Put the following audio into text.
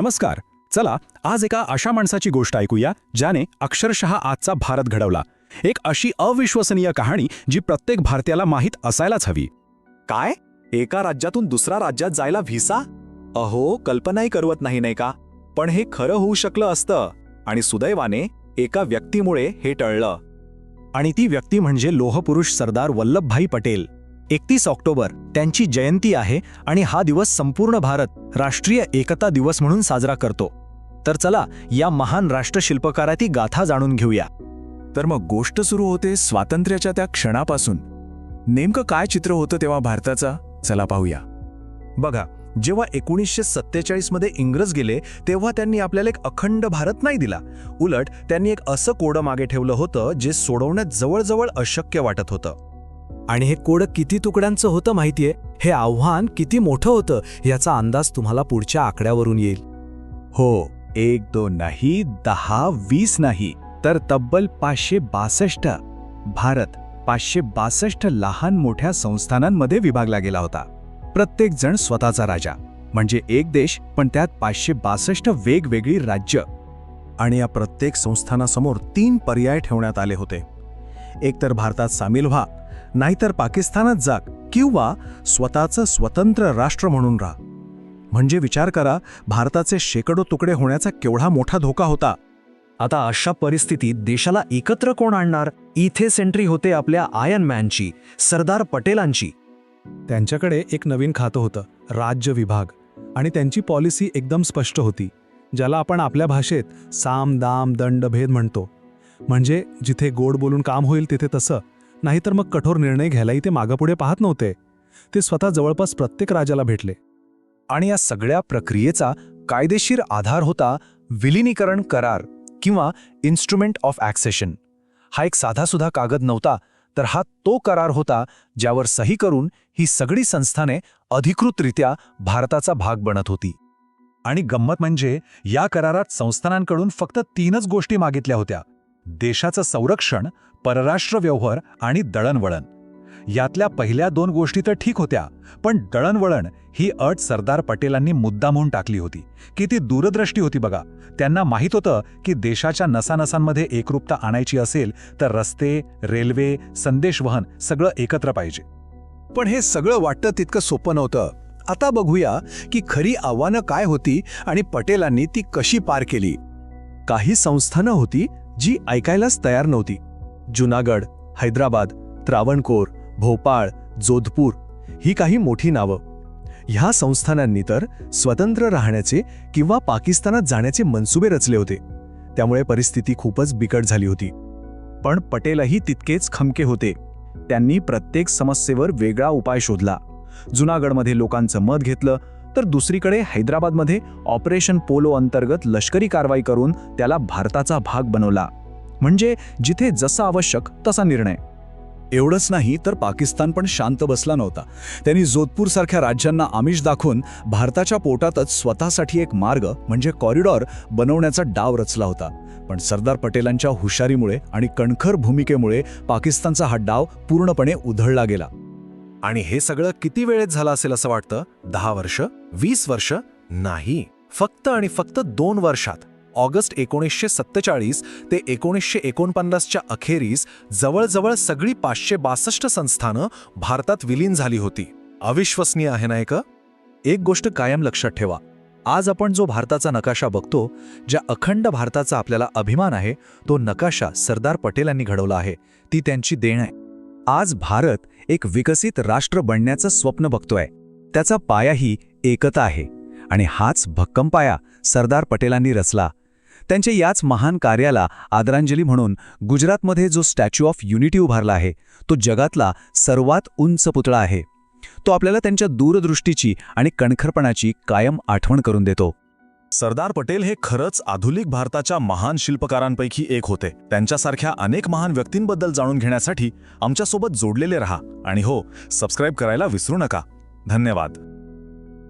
नमस्कार. चला आज एका अशा माणसाची गोष्ट ऐकूया ज्याने अक्षरशः आजचा भारत घडवला. एक अशी अविश्वसनीय कहाणी जी प्रत्येक भारतीयाला माहीत असायलाच हवी. काय? एका राज्यातून दुसऱ्या राज्यात जायला व्हिसा? अहो कल्पनाही करवत नाही नाही का? पण हे खरं होऊ शकलं असतं. आणि सुदैवाने एका व्यक्तीमुळे हे टळलं. आणि ती व्यक्ती म्हणजे लोहपुरुष सरदार वल्लभभाई पटेल. एकतीस ऑक्टोबर त्यांची जयंती आहे आणि हा दिवस संपूर्ण भारत राष्ट्रीय एकता दिवस म्हणून साजरा करतो. तर चला या महान राष्ट्रशिल्पकाराती गाथा जाणून घेऊया. तर मग गोष्ट सुरू होते स्वातंत्र्याच्या त्या क्षणापासून. नेमकं काय चित्र होतं तेव्हा भारताचा? चला पाहूया. बघा जेव्हा एकोणीसशे सत्तेचाळीसमध्ये इंग्रज गेले तेव्हा त्यांनी आपल्याला एक अखंड भारत नाही दिला. उलट त्यांनी एक असं कोडं मागे ठेवलं होतं जे सोडवण्यात जवळजवळ अशक्य वाटत होतं. आणि हे कोड किती तुकड्यांचं होतं माहितीये? हे आव्हान किती मोठं होतं याचा अंदाज तुम्हाला पुढच्या आकड्यावरून येईल. हो एक दोन नाही दहा वीस नाही तर तब्बल पाचशे बासष्ट. भारत पाचशे बासष्ट लहान मोठ्या संस्थानांमध्ये विभागला गेला होता. प्रत्येकजण स्वतःचा राजा. म्हणजे एक देश पण त्यात पाचशे बासष्ट वेगवेगळी राज्य. आणि या प्रत्येक संस्थानासमोर तीन पर्याय ठेवण्यात आले होते. एकतर भारतात सामील व्हा नाहीतर पाकिस्तानात जा किंवा स्वतःचं स्वतंत्र राष्ट्र म्हणून राहा. म्हणजे विचार करा भारताचे शेकडो तुकडे होण्याचा केवढा मोठा धोका होता. आता अशा परिस्थितीत देशाला एकत्र कोण आणणार? इथे सेंट्री होते आपल्या आयन मॅनची सरदार पटेलांची. त्यांच्याकडे एक नवीन खातं होतं राज्य विभाग. आणि त्यांची पॉलिसी एकदम स्पष्ट होती ज्याला आपण आपल्या भाषेत साम दाम दंड भेद म्हणतो. म्हणजे जिथे गोड बोलून काम होईल तिथे तसं नाहीतर मग कठोर निर्णय घ्यायलाही ते मागापुढे पाहत नव्हते. ते स्वतः जवळपास प्रत्येक राजाला भेटले. आणि या सगळ्या प्रक्रियेचा कायदेशीर आधार होता विलिनीकरण करार किंवा इन्स्ट्रुमेंट ऑफ ॲक्सेशन हा एक साधासुधा कागद नव्हता तर हा तो करार होता ज्यावर सही करून ही सगळी संस्थाने अधिकृतरित्या भारताचा भाग बनत होती. आणि गंमत म्हणजे या करारात संस्थानांकडून फक्त तीनच गोष्टी मागितल्या होत्या. देशाचं संरक्षण परराष्ट्र व्यवहार आणि दळणवळण. यातल्या पहिल्या दोन गोष्टी तर ठीक होत्या पण दळणवळण ही अट सरदार पटेलांनी मुद्दामून टाकली होती. किती दूरदृष्टी होती बघा. त्यांना माहीत होतं की देशाच्या नसानसांमध्ये एकरूपता आणायची असेल तर रस्ते रेल्वे संदेशवहन सगळं एकत्र पाहिजे. पण हे सगळं वाटतं तितकं सोपं नव्हतं. आता बघूया की खरी आव्हानं काय होती आणि पटेलांनी ती कशी पार केली. काही संस्थानं होती जी ऐकायलाच तयार नव्हती. जुनागड हैदराबाद त्रावणकोर भोपाळ जोधपूर ही काही मोठी नावं. ह्या संस्थानांनी तर स्वतंत्र राहण्याचे किंवा पाकिस्तानात जाण्याचे मनसुबे रचले होते. त्यामुळे परिस्थिती खूपच बिकट झाली होती. पण पटेलही तितकेच खमके होते. त्यांनी प्रत्येक समस्येवर वेगळा उपाय शोधला. जुनागडमध्ये लोकांचं मत घेतलं तर दुसरीकडे हैदराबादमध्ये ऑपरेशन पोलो अंतर्गत लष्करी कारवाई करून त्याला भारताचा भाग बनवला. म्हणजे जिथे जसा आवश्यक तसा निर्णय. एवढंच नाही तर पाकिस्तान पण शांत बसला नव्हता. त्यांनी जोधपूरसारख्या राज्यांना आमिष दाखवून भारताच्या पोटातच स्वतःसाठी एक मार्ग म्हणजे कॉरिडॉर बनवण्याचा डाव रचला होता. पण सरदार पटेलांच्या हुशारीमुळे आणि कणखर भूमिकेमुळे पाकिस्तानचा हा डाव पूर्णपणे उधळला गेला. आणि हे सगळं किती वेळेत झालं असेल असं वाटतं? दहा वर्ष? वीस वर्ष? नाही. फक्त आणि फक्त दोन वर्षात. ऑगस्ट एकोणीसशे सत्तेचाळीस ते एकोणीसशे एकोणपन्नासच्या अखेरीस जवळजवळ सगळी पाचशे बासष्ट संस्थानं भारतात विलीन झाली होती. अविश्वसनीय आहे ना एक एक गोष्ट कायम लक्षात ठेवा. आज आपण जो भारताचा नकाशा बघतो ज्या अखंड भारताचा आपल्याला अभिमान आहे तो नकाशा सरदार पटेलांनी घडवला आहे. ती त्यांची देण आहे. आज भारत एक विकसित राष्ट्र बनण्याचं स्वप्न बघतोय. त्याचा पायाही एकता आहे आणि हाच भक्कम पाया सरदार पटेलांनी रचला. त्यांच्या याच महान कार्याला आदरांजली म्हणून गुजरातमध्ये जो स्टॅच्यू ऑफ युनिटी उभारला आहे तो जगातला सर्वात उंच पुतळा आहे. तो आपल्याला त्यांच्या दूरदृष्टीची आणि कणखरपणाची कायम आठवण करून देतो. सरदार पटेल हे खरंच आधुनिक भारताच्या महान शिल्पकारांपैकी एक होते. त्यांच्यासारख्या अनेक महान व्यक्तींबद्दल जाणून घेण्यासाठी आमच्यासोबत जोडलेले रहा. आणि हो सबस्क्राईब करायला विसरू नका. धन्यवाद.